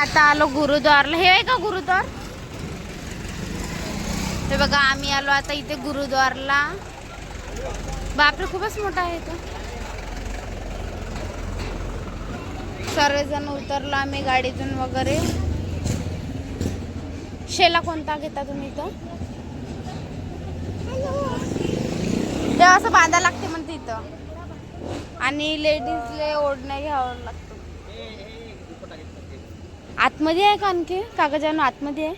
आता आलो गुरुद्वारला. हे आहे का गुरुद्वार? हे बघा आम्ही आलो आता इथे गुरुद्वारला. बापरे खूपच मोठा आहे तो. सर्वजण उतरलो आम्ही गाडीतून वगैरे. शेला कोणता घेता तुम्ही इथं ते असं बांधा लागते म्हणते इथं. आणि लेडीजले ओढणं घ्यावं लागतं. आतमध्ये आहे का आणखी? कागजानं आतमध्ये आहे?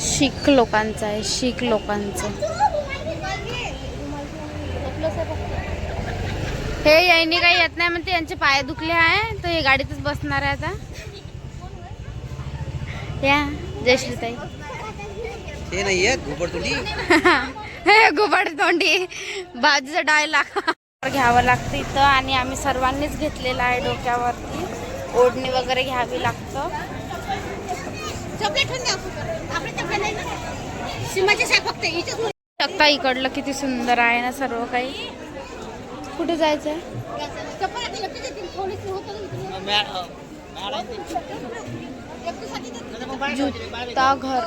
शीख लोकांचं आहे शीख लोकांचं. हे यांनी काही येत नाही म्हणते यांचे पाय दुखले आहे तर हे गाडीतच बसणार आहे आता. या जयश्रीताई ते नाहीये घोबडतोंडी हे गुबड तोंडी. बाजूचा डायलॉग घ्यावं लागतं इथं आणि आम्ही सर्वांनीच घेतलेलं आहे डोक्यावरती. ओढणी वगैरे घ्यावी लागतं. शकता इकडलं किती सुंदर आहे ना सर्व काही. कुठे जायचं आहे जुता घर.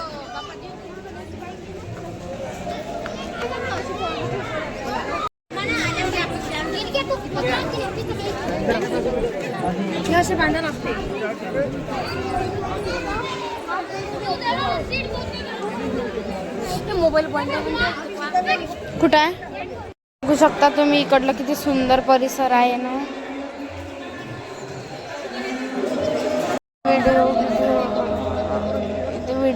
असे भांडण लागते मोबाईल कुठं आहे? बघू शकता तुम्ही इकडलं किती सुंदर परिसर आहे ना. व्हिडिओ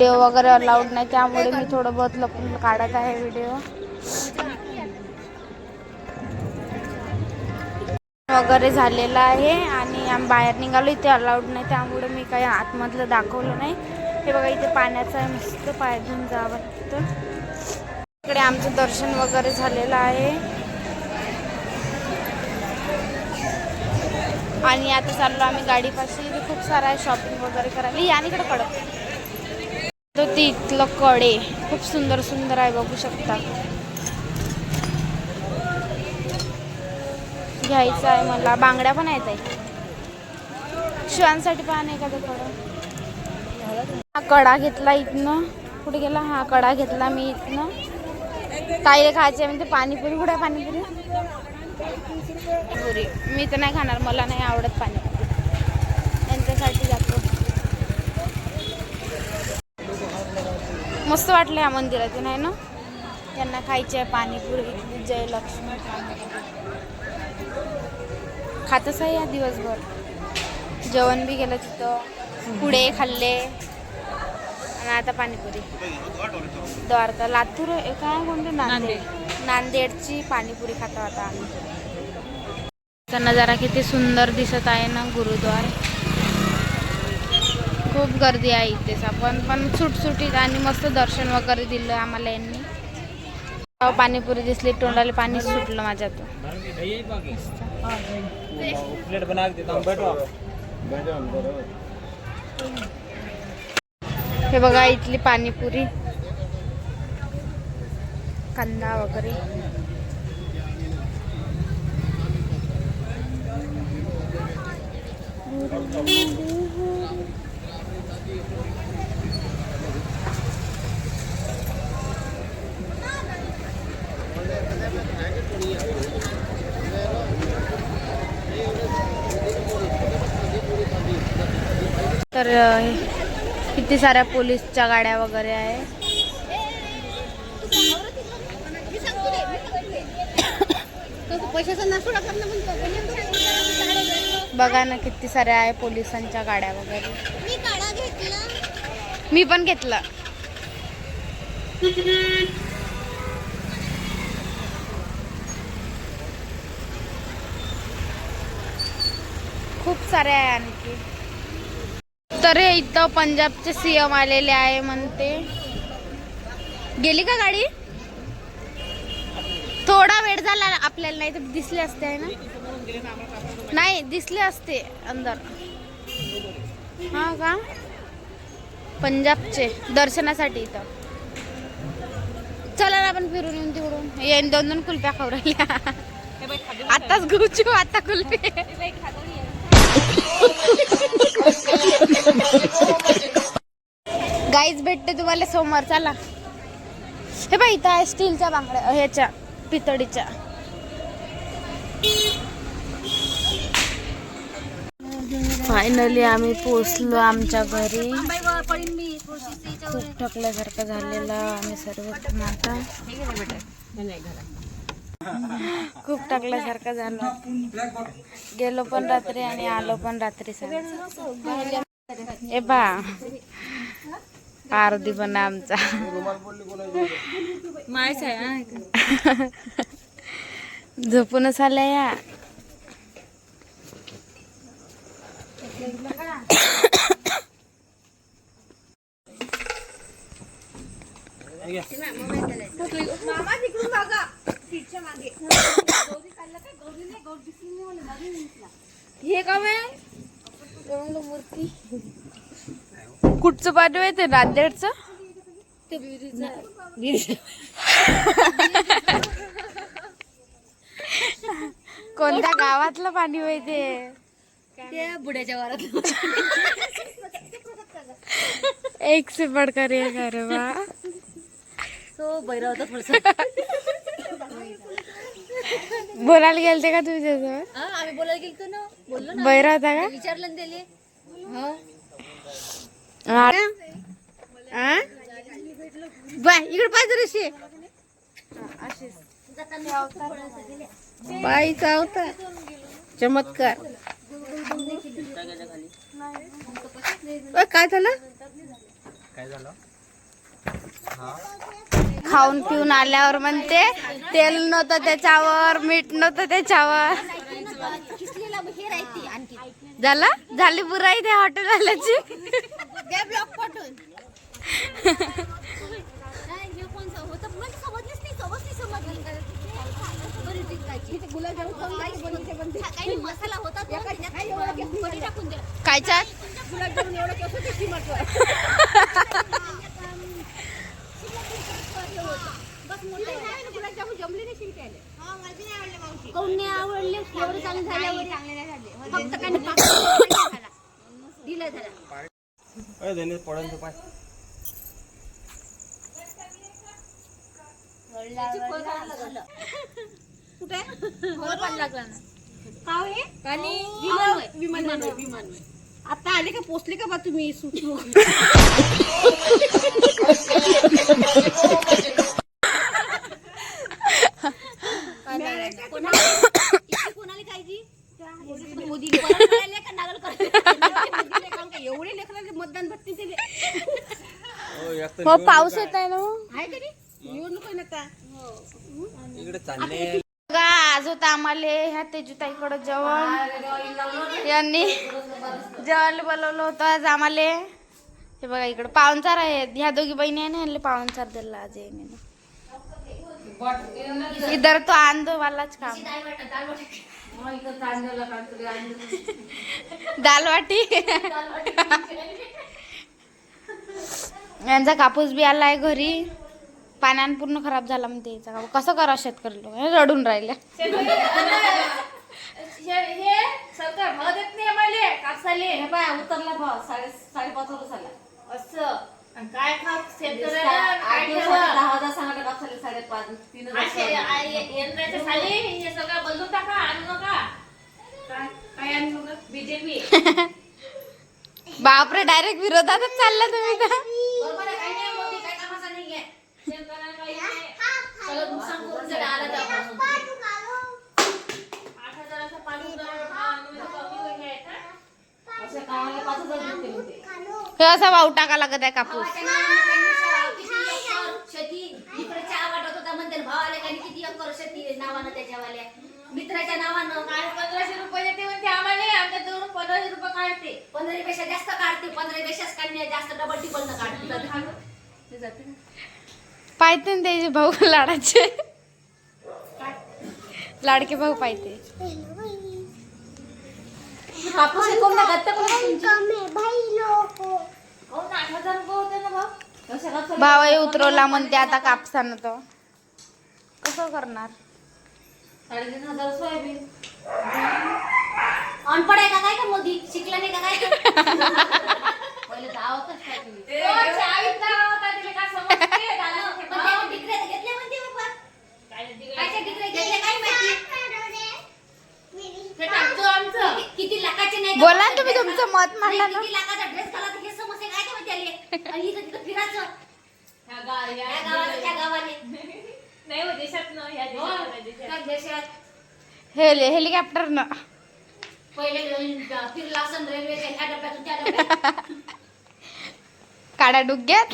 व्हिडिओ वगैरे अलाउड नाही त्यामुळे मी थोडं बहुत लपून काढत आहे व्हिडिओ. वगैरे झालेला आहे आणि आम्ही बाहेर निघालो इथे अलाउड नाही त्यामुळे मी काही आतमधलं दाखवलं नाही. हे बघा इथे पाण्याचं आहे मस्त पाय धुवून जावं लागतं. इकडे आमचं दर्शन वगैरे झालेलं आहे. आणि आता चाललो आम्ही गाडीपाशी इथे खूप सारं आहे शॉपिंग वगैरे करायला. या आणि इकडे कडक इथलं कडे खूप सुंदर सुंदर आहे बघू शकता. घ्यायचं आहे मला. बांगड्या पण आहेत आहे. शिवांसाठी पण एखादं कडा हा कडा घेतला इथनं. कुठे गेला? हा कडा घेतला मी इथनं. काय खायचे म्हणजे पाणीपुरी. कुठे पाणीपुरी? पुरी मी तर नाही खाणार. मला नाही आवडत पाणीपुरी. त्यांच्यासाठी जातो. मस्त वाटलं या मंदिरातून आहे ना? त्यांना खायची आहे पाणीपुरी जयलक्ष्मी खातच आहे या दिवसभर. जेवण बी केलं तिथं. पुढे खाल्ले. आणि आता पाणीपुरी. द्वारका लातूर काय कोणते? नांदेड. नांदेडची पाणीपुरी खातो आता आम्ही. त्यांना नजारा किती सुंदर दिसत आहे ना गुरुद्वार. खूप गर्दी आहे इथेच. आपण पण सुटसुटीत आणि मस्त दर्शन वगैरे दिलं आम्हाला यांनी. पाणीपुरी दिसली तोंडाला पाणी सुटलं माझ्या हे बघा इथली पाणीपुरी. कांदा वगैरे. तर किती साऱ्या पोलीसच्या गाड्या वगैरे आहे? बघा ना किती साऱ्या आहे पोलिसांच्या गाड्या वगैरे. मी पण घेतलं. सारे आहे आणखी तर हे इथं पंजाबचे सीएम आलेले आहे म्हणते. गेली का गाडी? थोडा वेळ झाला आपल्याला नाही तर दिसले असते आहे ना? नाही दिसले असते अंदर. हा का? पंजाबचे दर्शनासाठी इथं. चला ना आपण फिरून येऊन तिकडून. येईन दोन दोन कुल्प्या खाऊ राहिल्या. आताच गुचू आता कुल्फी गाईच भेटते तुम्हाला सोमवार चला. हे बाई इथं आहे स्टीलच्या बांगड्या ह्याच्या पितळीच्या. फायनली आम्ही पोचलो आमच्या घरी. खूप थकल्यासारखं झालेलं आम्ही सर्व आता. खूप टाकल्यासारखं झालं. गेलो पण रात्री आणि आलो पण रात्री ए बा आरती पण आहे आमचा झोपूनच आल्या या. हे का मूर्ती. कुठचं पाठव येते नांदेडचं? कोणत्या गावातलं पाणी वयते बुड्याच्या वारात एक से बडकर एक अरे वा तो होता थोडस. बोलायला गेलते का तुम्ही त्याच्यावर आम्ही बोलायला गेलतो ना. बोललो ना. बैरा होता का? विचारलं ना त्याले. हा. हा? बाय इकडे पाहिजे ऋषी बाईचा होता चमत्कार. अ, काय झालं? काय झालं? खाऊन पिऊन आल्यावर म्हणते तेल नव्हतं त्याच्यावर मीठ नव्हतं त्याच्यावर. झालं? झाली बुराई त्या हॉटेल वाल्याची नाही आवडले चांगले झाल्यावर फक्त काही नाही, पाच झाला. दिलं. झाला अरे धने पडन तो पाय. आता आले का पोचले का बा तुम्ही? कोणाला काळजी मोदी एवढे लेकरांचे मतदान भेटते ते हो पाऊस येत आहे ना. बघा आज होता आम्हाला ह्या तेजुताईकडं जेवण. यांनी जेवायला बोलवलं होतं आज आम्हाला. हे बघा इकडं पाहुणचार आहे ह्या दोघी बहिणी आहे ना पाहुणचार दिला आज येणे इधर तो आंदो वालाच काम दाल वाटी यांचा कापूस बी आलाय घरी. पाण्यानं पूर्ण खराब झाला म्हणते याचा कापूस. कसं करा शेतकरी लोक? हे रडून राहिले. सरकार भाव देत नाही आम्हाला. कापसाले. हे पाय उतरला भाव. साडे साडेपाच रुपये झाला असं. आणि काय खा शेतकऱ्याला दहा हजार सांगा कापसाले साडेपाच तीन यंत्राच्या साली हे सगळं बदलून टाका आणू नका. काय काय आणू नका? बीजेपी. बापरे डायरेक्ट विरोधातच चालला तुम्ही तर. बरोबर टाका काही नाही मोदी नाही आहे शेतकऱ्याला काही नाही सगळं नुकसान करून जर आलं त्यापासून आठ हजाराचा पाणी दर भाव आणि कमी होईल काय का? असं कामाला पाच हजार भेटते म्हणते. हे असा भाऊ टाका लागत आहे कापूस शेती इकडे चहा वाटत होता म्हणते भाव आले काही किती एकर शेती नावानं त्याच्यावाल्या मित्राच्या नावानं काय पंधराशे रुपये देते म्हणते आम्हाला. आमच्या जवळ पंधराशे रुपये काढते. पंधरा पेक्षा जास्त काढते पंधरा पेक्षाच काढणे जास्त डबल टिबल न काढते. जाते ना. त्याचे भाऊ लाडाचे. लाडके भाऊ पाहते कापूस हे कोण भावही उतरवला म्हणते आता कापसानं तो. कसं करणार? साडेतीन हजार सोयाबीन. अनपड आहे का काय का मोदी? शिकला नाही का काय? पहिले दावतच काय तुम्ही बोला तुम्ही तुमचं मत मांडा ना. लाखाचा ड्रेस घाला तर हे समजते काय का माहिती आले? आणि इथं तिथं फिरायचं. ह्या गा- या या गावाला त्या गावाने. नाही हो, देशात न, ह्या हो, देशात, ह्या देशात. त्या देशात हेल हेलिकॉप्टरनं पहिले अं, फिरला असं रेल्वेच्या ह्या डब्यातून त्या डब्यात. काड्या डुग्यात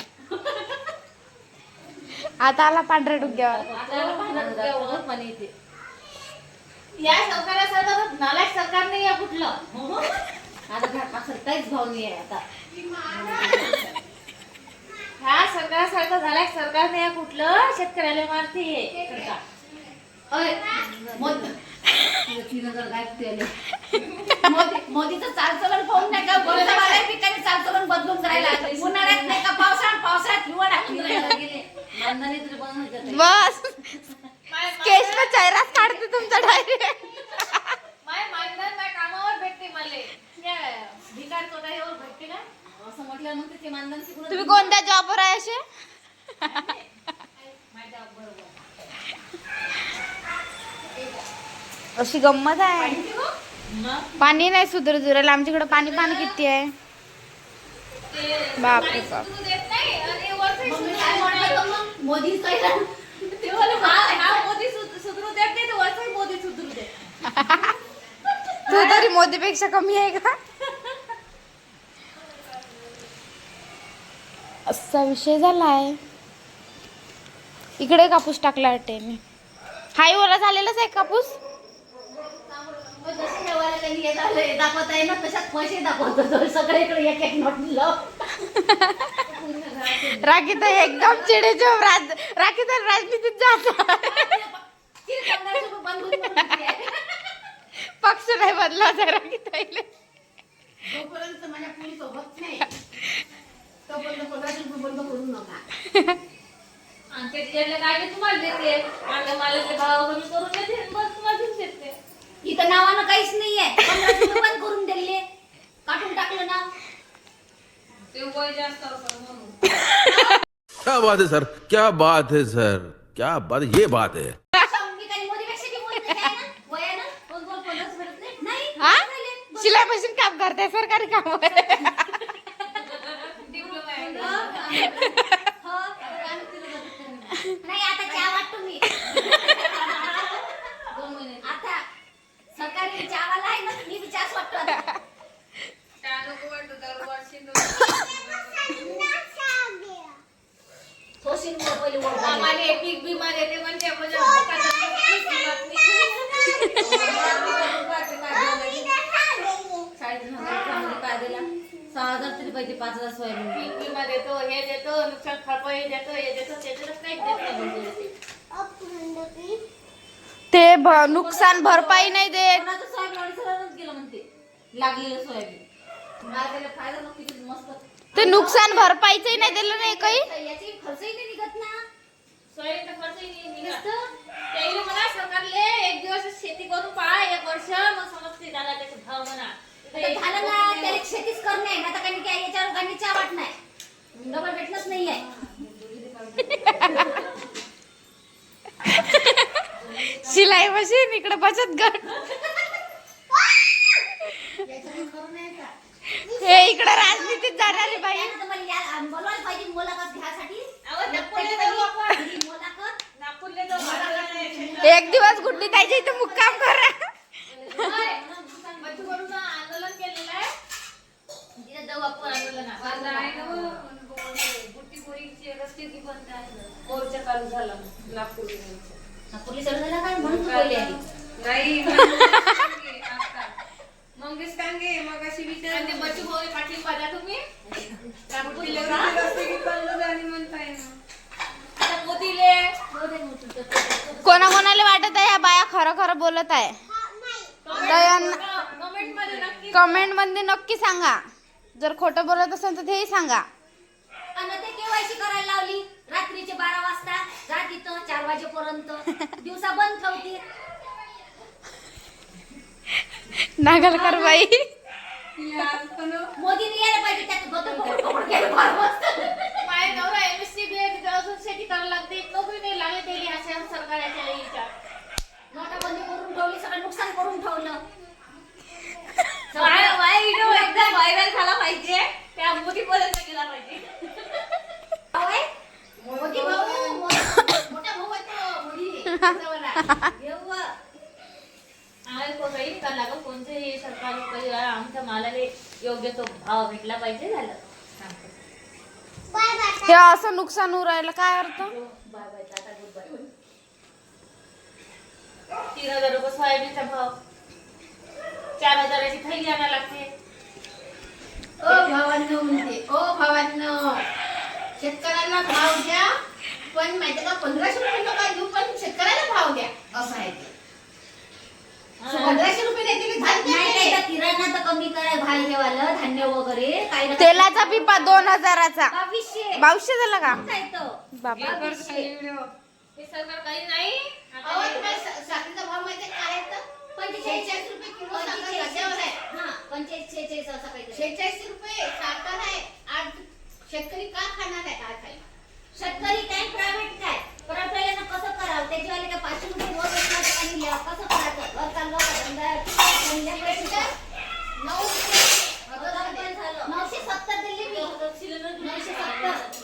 आता आला पांढऱ्या डुग्यावर आपल्याला ओळख. या सरकारासारखं नालायक सरकार नाही आहे कुठलं. आता त्या कापसाला काहीच भाव नाही आहे आता. ह्या सरकारासारखं झालाय सरकार शेतकऱ्याला मारते. अय, मोदी तुझं तीन हजार गायब ते आले. मोदी मोदीचं चालचलन पाहून नाही का बोलता मला ठिकाणी चालचलन बदलून करायला उन्हाळ्यात नाही का पावसाळ्यात पावसाळ्यात हिवाळ्यात हिवाळ्यात गेले मानधनी तरी बंद होत जाते. बस माय- केस में चेहराच काढते तुमचा डायरेक्ट माय मानधन माय कामावर भेटते मले या भिकार चोटाईवर भेटते का असं म्हटलं मग त्याचे मानधन तिकडून तुम्ही कोणत्या जॉबवर आहे असे माझ्या बरोबर अशी गंमत आहे. पाणी नाही सुधर जुरायला आमच्याकडे पाणी पाणी किती आहे? बापरे बाप. मोदी काय ते तर मोदीपेक्षा कमी आहे का? असा विषय झालाय. इकडे कापूस टाकला वाटते मी. हाय ओला झालेलाच आहे कापूस? जसं त्यांनी दाखवत आहे ना तशात पैसे दाखवत होतो सगळीकडे एक एक नोट राखी तर एकदम चिडेचे राज राखी तर राजनीतीत जात पक्ष नाही बदला राखी ताईले जोपर्यंत माझ्या नाही तोपर्यंत बंद करू नका. आमच्या काय तुम्हाला देते. मालाचे भाव कमी करून देते आणि बस तुम्हाला देऊन देते इथं नावानं काहीच नाहीये. पन्नास रुपये बंद करून दिले काढून टाकलं नाव ते वय जास्त होतं म्हणून. क्या बात है सर? क्या बात है सर? क्या बात ये बात है। मी काही मोदीपेक्षा बी मोदी आहे ना? वयानं दोन दोन पन्नास भेटत नाही. नाही हा? झाले. शिलाई मशीन काम करते सरकारी काम डिप्लोमा आहे. हो, आता आम्ही तिला मदत करणार. नाही आता चहा वाटतो मी दोन महिने आता सरकारी चहावाला आहे ना मी बी चहाच वाटतो आता त्या नको वाटतं दरवर्षी थोशीन मग पहिले ओढ घाली. आम्हाला एक एक बिमार येते म्हणजे म्हणजे भोकाचं साडेतीन हजार रुपयामध्ये काय दिला सहा हजार तरी पाहिजे पाच हजार सोयाबीन पीक विमा देतो हे देतो नुकसान खरपाई देतो हे देतो त्याच्यातच काहीच देत नाही म्हणजे. ते भ- नुकसान भरपाई नाही देत. ते नुकसान भरपाईचंही नाही दिलं नाही काही. नाही नाही एक दिवस शेती करून पहा एक वर्ष मग समजते दादा त्याचे भाव म्हणा. झालं ना त्याला शेतीच करणे ना तर काही काय याच्यावर काही चहा वाट नाही. डबल भेटलंच नाहीये. शिलाई मशीन इकडे बचत गट. हे इकडे राजनीतीत जाणारी बाई. पाहिजे एक दिवस गुड्डी ताईच्या इथे मुक्काम करा. रस्ते की बंद आहे मोर्चा चालू झाला नागपूर पोलीस झाला काय म्हणून तू बोलली आली? नाही मंगेश कांगे मग अशी विचार आणि बच्चू भाऊ पाटील पाहिला तुम्ही? नागपूरला आता वाटत आहे ह्या बाया खरं खरं बोलत आहे? दयान कमेंटमध्ये नक्की कमेंटमध्ये नक्की सांगा. जर खोटं बोलत असेल तर तेही सांगा. आणि ते केवायसी करायला लावली. रात्रीचे बारा वाजता जा तिथं चार वाजेपर्यंत. दिवसा बंद ठेवते. नागलकर बाई. मोदीने यायला पाहिजे त्यात गौतम पकड पकड केलं फार मस्त. माझे नवरा एमएससी बी तिथे अजून शेती करायला लागते. नोकरी नाही लागली त्याली अशा सरकारच्या याच्या नोटाबंदी करून ठेवली सगळं नुकसान करून ठेवलं. व्हिडिओ एकदम व्हायरल झाला पाहिजे त्या मोदीपर्यंत गेला पाहिजे होय? मोदी भाऊ मो- मोठा भाऊ आहे तो, मोदी त्याच्यावाला. येऊ. आम्हाला कोणताही सरकार काही आमच्या मालाला योग्य तो भाव भेटला पाहिजे झालं. हे असं नुकसान होऊ राहिलं काय अर्थ? Bye bye tata goodbye तीन हजार रुपये सोयाबीनचा भाव. चार हजाराची थैली आणायला लागते. ओ भावांनो म्हणते ओ भावांनो शेतकऱ्यांना भाव द्या. पण माहिती का पंधराशे रुपये नका देऊ पण शेतकऱ्याला भाव द्या असं आहे ते. पंधराशे रुपये नाही दिले धान्य नाही नाही नाही. तर किराणा तर कमी करा भाई हेवालं धान्य वगैरे काही ना काही- तेलाचा पिपा दोन हजाराचा. बावीसशे. बावीसशे झाला का? काय तर बापरे. बावीसशे. हे सरकार काही नाही. अहो तुम्हाला सा- साखरेचा भाव माहिती आहे काय आहे तर? पंचेचाळीस. शेहेचाळीस रुपये किलो साखर पंचेचाळीस रस्त्यावर आहे? हा पंचेचाळीस शेहेचाळीस असं काहीतरी. शेहेचाळीस रुपये साखर आहे. आज शेतकरी का खाणार आहे? काय शेतकरी काय प्रायव्हेट काय? प्रायव्हेट आपल्याला कसं करावं? त्याच्यावर काय पाचशे रुपये रोज असणार आणि कसं करायचं? घर चाललं धंदा नऊशे नऊशे सत्तर दिली मी. नऊशे सत्तर.